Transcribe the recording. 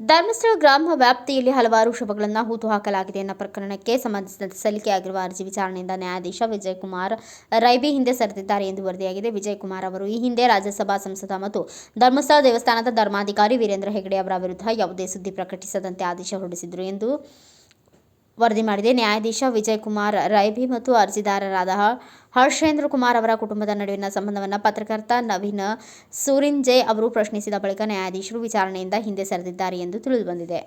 ಧರ್ಮಸ್ಥಳ ಗ್ರಾಮ ವ್ಯಾಪ್ತಿಯಲ್ಲಿ ಹಲವಾರು ಶವಗಳನ್ನು ಹೂತು ಹಾಕಲಾಗಿದೆ ಎನ್ನೋ ಪ್ರಕರಣಕ್ಕೆ ಸಂಬಂಧಿಸಿದಂತೆ ಸಲ್ಲಿಕೆಯಾಗಿರುವ ಅರ್ಜಿ ವಿಚಾರಣೆಯಿಂದ ನ್ಯಾಯಾಧೀಶ ವಿಜಯಕುಮಾರ್ ರೈಬಿ ಹಿಂದೆ ಸರಿದಿದ್ದಾರೆ ಎಂದು ವರದಿಯಾಗಿದೆ. ವಿಜಯಕುಮಾರ್ ಅವರು ಈ ಹಿಂದೆ ರಾಜ್ಯಸಭಾ, ಸಂಸದ ಮತ್ತು ಧರ್ಮಸ್ಥಳ ದೇವಸ್ಥಾನದ ಧರ್ಮಾಧಿಕಾರಿ ವೀರೇಂದ್ರ ಹೆಗಡೆ ಅವರ ವಿರುದ್ಧ ಯಾವುದೇ ಸುದ್ದಿ ಪ್ರಕಟಿಸದಂತೆ ಆದೇಶ ಹೊರಡಿಸಿದರು ಎಂದು ವರದಿ ಮಾಡಿದೆ. ನ್ಯಾಯಾಧೀಶ ವಿಜಯ್ ಕುಮಾರ್ ರೈಬಿ ಮತ್ತು ಅರ್ಜಿದಾರರಾದ ಹರ್ಷೇಂದ್ರ ಕುಮಾರ್ ಅವರ ಕುಟುಂಬದ ನಡುವಿನ ಸಂಬಂಧವನ್ನು ಪತ್ರಕರ್ತ ನವೀನ್ ಸೂರಿಂಜೆ ಅವರು ಪ್ರಶ್ನಿಸಿದ ಬಳಿಕ ನ್ಯಾಯಾಧೀಶರು ವಿಚಾರಣೆಯಿಂದ ಹಿಂದೆ ಸರಿದಿದ್ದಾರೆ ಎಂದು ತಿಳಿದುಬಂದಿದೆ.